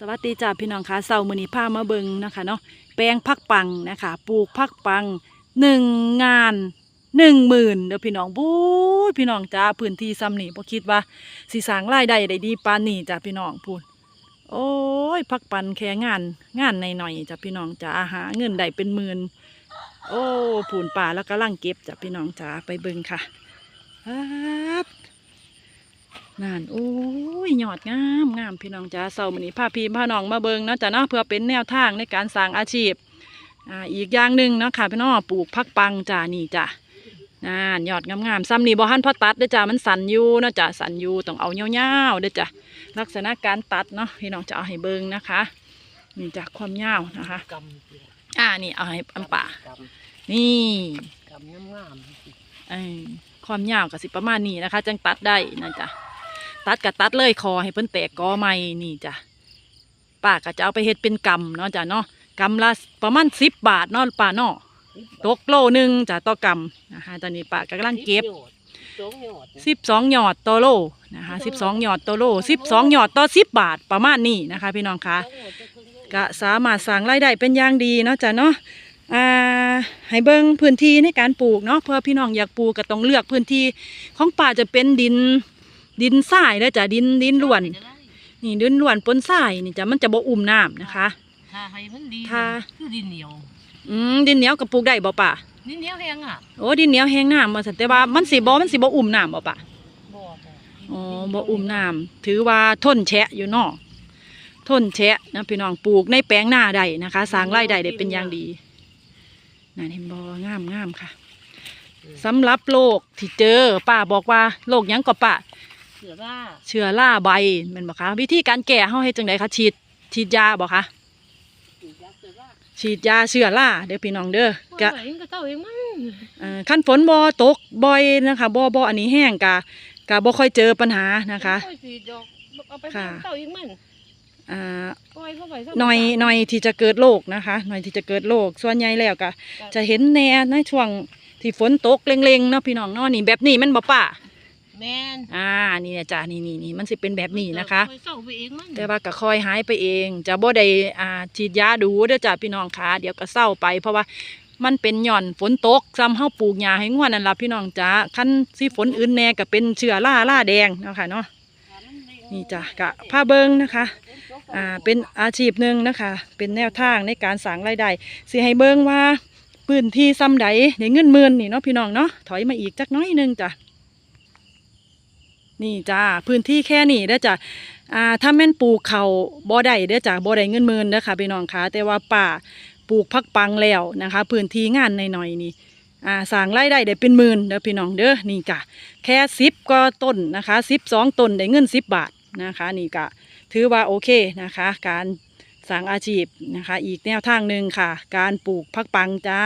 สวัสดีจ้าพี่น้องคะเสาร์มือนี้พามาเบิงนะคะเนาะแปลงพักปังนะคะปลูกพักปังหนึ่งงานหนึ่งหมื่นเด้อพี่น้องบู๊พี่น้องจ้าพื้นที่ซ้ำนี่พอคิดว่าสีสางไรายได้ได้ดีปานนี่จ้าพี่น้องพูดโอ้ยพักปันแค่งานงานในหน่อยจ้าพี่น้องจ้าหาเงินได้เป็นหมื่นโอ้ผูนป่าแล้วก็ล่างเก็บจ้าพี่น้องจ้าไปเบิงค่ะ ฮัดนั่นโอ้ยยอดงามงามพี่น้องจ้าเสาร์มื้อนี้พาพี่พาน้องมาเบิงเนาะจ้ะเนาะเพื่อเป็นแนวทางในการสร้างอาชีพอ่าอีกอย่างหนึ่งเนาะค่ะพี่น้องปลูกพักปังจ้านี่จ้ะนั่นยอดงามๆซ้ำนี่บ่หันพอตัดเด้อจ้ามันสันอยู่เนาะจ้ะสันอยู่ต้องเอายาวๆเด้อจ้ะลักษณะการตัดเนาะพี่น้องจะเอาให้เบิงนะคะนี่จ้ะความยาวนะคะกำเดียวอ่านี่เอาให้อันป่ากำนี่กำงามเอ้ยความยาวก็สิประมาณนี้นะคะจังตัดได้นะจ๊ะ ตัดกับตัดเลยคอให้เพิ่นแตกกอใหม่นี่จ้ะป้าก็จะเอาไปเฮ็ดเป็นกำเนาะจ้ะเนาะกำละประมาณสิบบาทเนาะป้าเนาะๆตกโลหนึงจ้ะต่อกำนะคะตอนนี้ป้าก็กำลังเก็บสองหยอดสิบสองหยอดต่อโลนะคะสิบสองหยอดต่อโลสิบสองหยอดต่อสิบบาทประมาณนี้นะคะ พี่น้องคะก็สามารถสร้างรายได้เป็นอย่างดีเนาะจ้ะเนาะอ่าให้เบิ่งพื้นที่ในการปลูกเนาะเพื่อพี่น้องอยากปลูกก็ต้องเลือกพื้นที่ของป่าจะเป็นดิน ดินทรายเด้อจ้ะดินดินล้วน นี่ดินล้วนปนทรายนี่จ้ะมันจะบ่อุ่มน้ำนะคะ ถ้าให้มันดีถ้า คือดินเหนียว อืมดินเหนียวก็ปลูกได้บ่ป่าดินเหนียวแห้งอะโอ้ดินเหนียวแห้งน้ำมาสันแต่ว่ามันสิบ่มันสิบ่อุ่มน้ำบ่ป่าบ่บ่อ๋อบ่อุ่มน้ำถือว่าทนแฉะอยู่เนาะทนแฉะนะพี่น้องปลูกในแปลงหน้าได้นะคะสร้างรายได้ได้เป็นอย่างดีนั่นเห็นบ่งามงามค่ะสำหรับโรคที่เจอป้าบอกว่าโรคหยังก็ป้า เสือร่าเชื้อราใบแม่นบ่คะวิธีการแก้เฮาเฮ็ดจังไดคะฉีดฉีดยาบ่คะสียาเสือร่าฉีดยาเชื้อราเด้อพี่น้องเด้อก็กะเองก็เจ้าเองมันเอ่อคันฝนบ่ตกบ่อยนะคะบ่บ่อันนี้แห้งกะกะบ่ค่อยเจอปัญหานะคะปล่อยสีดอกเอาไปค่ะ เจ้าเองมันอ่าปล่อยเข้าไปซะหน่อยหน่อยที่จะเกิดโรคนะคะหน่อยที่จะเกิดโรคส่วนใหญ่แล้วก็จะเห็นแน่ในช่วงที่ฝนตกเล็งๆเนาะพี่น้องเนาะนี่แบบนี้แมันบ่ป่า แม่นอ่านี่เนี่ยจ้านี่นี่นี่มันสิเป็นแบบนี้นะคะปล่อยเจ้าไปเองมันแต่ว่าก็ค่อยหายไปเองจะบ่ได้อ่าฉีดยาดูเด้อจ้าพี่น้องคะเดี๋ยวก็เศร้าไป เพราะว่ามันเป็นหย่อนฝนตกซ้ำเฮาปลูกหญ้าให้งวนั่นล่ะพี่น้องจ้าคันสิฝนอื่นแน่ก็เป็นเชื้อราราแดงเนาะค่ะเนาะนี่จ้ะกะผ้าเบิงนะคะอ่าเป็นอาชีพหนึ่งนะคะ เป็นแนวทางในการสร้างรายได้สิให้เบิ่งว่าพื้นที่ซ้ำใดได้เงินหมื่นนี่เนาะพี่น้องเนาะถอยมาอีกจักน้อยหนึงจ้ะ นี่จ้าพื้นที่แค่นี้เด้จ้ะอ่าถ้าแม่นปลูกเขาบ่อได้เด้จ้ะบ่อได้เงินหมื่นเด้อค่ะพี่น้องคะแต่ว่าป่าปลูกพักปังแล้วนะคะ พื้นที่งานหน่อยๆนี่อ่าสางรายได้ได้เป็นหมื่นเด้อพี่น้องเด้อนี่จ้ะแค่สิบก็ต้นนะคะสิบสองต้นได้เงินสิบบาทนะคะนี่กะถือว่าโอเคนะคะ การสร้างอาชีพนะคะ อีกแนวทางหนึ่งค่ะ การปลูกพักปังจ้า